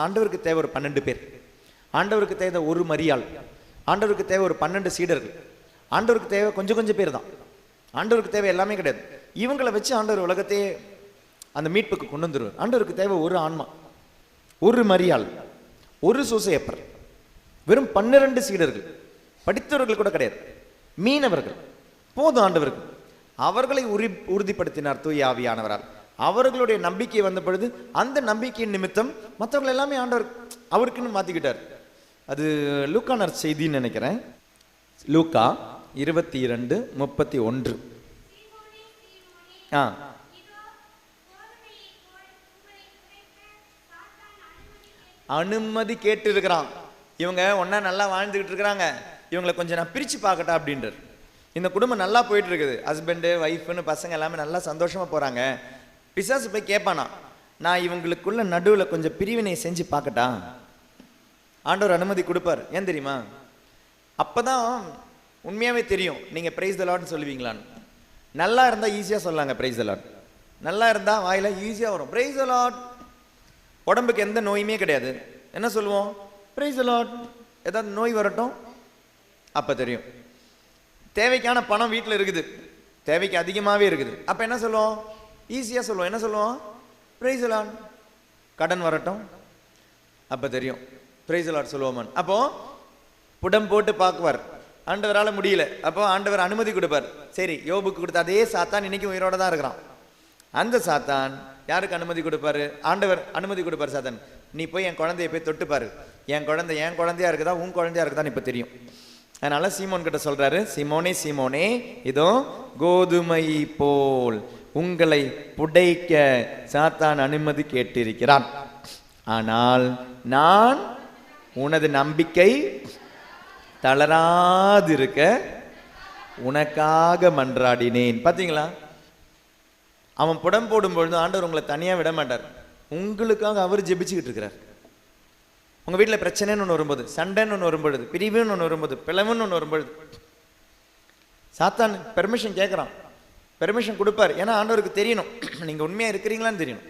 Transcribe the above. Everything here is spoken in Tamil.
ஆண்டவருக்கு தேவை ஒரு பன்னெண்டு பேர். ஆண்டவருக்கு தேவை ஒரு மரியாள். ஆண்டவருக்கு தேவை ஒரு பன்னெண்டு சீடர்கள். ஆண்டவருக்கு தேவை கொஞ்சம் கொஞ்சம் பேர் தான். ஆண்டவருக்கு தேவை எல்லாமே கிடையாது. இவங்களை வச்சு ஆண்டவர் உலகத்தையே அந்த மீட்புக்கு கொண்டு வந்துடுவார் ஆண்டவருக்கு தேவை ஒரு ஆன்மா ஒரு மரியாள் ஒரு சூசையப்பர். வெறும் பன்னிரண்டு சீடர்கள். படித்தவர்கள் கூட கிடையாது. மீனவர்கள். போதும் ஆண்டவர்கள் அவர்களை உரி உறுதிப்படுத்தினார் தூய் ஆவியானவரால். அவர்களுடைய நம்பிக்கை வந்த பொழுது அந்த நம்பிக்கையின் நிமித்தம் மற்றவங்களை எல்லாமே ஆண்டவர் அவருக்குன்னு மாற்றிக்கிட்டார் அது லூக்கானர் செய்தின்னு நினைக்கிறேன். லூக்கா இருபத்தி இரண்டு முப்பத்தி ஒன்று. ஆ. அனுமதி கேட்டு இருக்கிறான் இவங்க ஒன்றா நல்லா வாழ்ந்துக்கிட்டு இருக்கிறாங்க. இவங்களை கொஞ்சம் நான் பிரித்து பார்க்கட்டா அப்படின்றார். இந்த குடும்பம் நல்லா போயிட்டு இருக்குது. ஹஸ்பண்டு ஒய்ஃப்னு பசங்க எல்லாமே நல்லா சந்தோஷமாக போகிறாங்க பிசாசு போய் கேட்பானா நான் இவங்களுக்குள்ள நடுவில் கொஞ்சம் பிரிவினை செஞ்சு பார்க்கட்டா? ஆண்டவர் அனுமதி கொடுப்பார். ஏன் தெரியுமா? அப்போ தான் உண்மையாகவே தெரியும் நீங்கள் பிரைஸ் தலாட்னு சொல்லுவீங்களான்னு. நல்லா இருந்தால் ஈஸியாக சொல்லலாங்க பிரைஸ் தலாட் நல்லா இருந்தால் வாயில ஈஸியாக வரும். பிரைஸ் அலாட் உடம்புக்கு எந்த நோயுமே கிடையாது. என்ன சொல்லுவோம்? பிரைஸ் அலாட் ஏதாவது நோய் வரட்டும்? அப்போ தெரியும். தேவைக்கான பணம் வீட்டில் இருக்குது. தேவைக்கு அதிகமாகவே இருக்குது. அப்போ என்ன சொல்லுவோம்? ஈஸியாக சொல்லுவோம். என்ன சொல்லுவோம்? பிரைஸ் லார்ட் கடன் வரட்டும். அப்போ தெரியும். பிரைஸ் லார்ட் சொல்லுவோமன். அப்போ புடம் போட்டு பார்க்குவார். ஆண்டவரால் முடியல. அப்போ ஆண்டவர் அனுமதி கொடுப்பார். சரி யோபுக்கு கொடுத்த அதே சாத்தான் இன்னைக்கு உயிரோட தான் இருக்கிறான். அந்த சாத்தான் யாருக்கு அனுமதி கொடுப்பாரு? ஆண்டவர் அனுமதி கொடுப்பார் சாத்தான். நீ போய் என் குழந்தைய போய் தொட்டுப்பாரு. என் குழந்தை என் குழந்தையா இருக்குதா? உன் குழந்தையா இருக்குதான்னு இப்போ தெரியும். அதனால சீமோன் கிட்ட சொல்றாரு சிமோனே சீமோனே இதோ கோதுமை போல் உங்களை புடைக்க சாத்தான் அனுமதி கேட்டிருக்கிறான். ஆனால் நான் உனது நம்பிக்கை தளராதிருக்க உனக்காக மன்றாடினேன். பார்த்தீங்களா அவன் புடம் போடும் பொழுது ஆண்டவர் உங்களை தனியாக விட மாட்டார். உங்களுக்காக அவர் ஜெபிச்சுக்கிட்டு இருக்கிறார். உங்கள் வீட்டில் பிரச்சனைன்னு ஒன்று வரும்போது சண்டைன்னு ஒன்று வரும்பொழுது பிரிவுன்னு ஒன்று வரும்போது பிளவுன்னு ஒன்று வரும்பொழுது சாத்தான் பெர்மிஷன் கேட்குறான் பெர்மிஷன் கொடுப்பார். ஏன்னா ஆண்டவருக்கு தெரியணும். நீங்கள் உண்மையாக இருக்கிறீங்களான்னு தெரியணும்.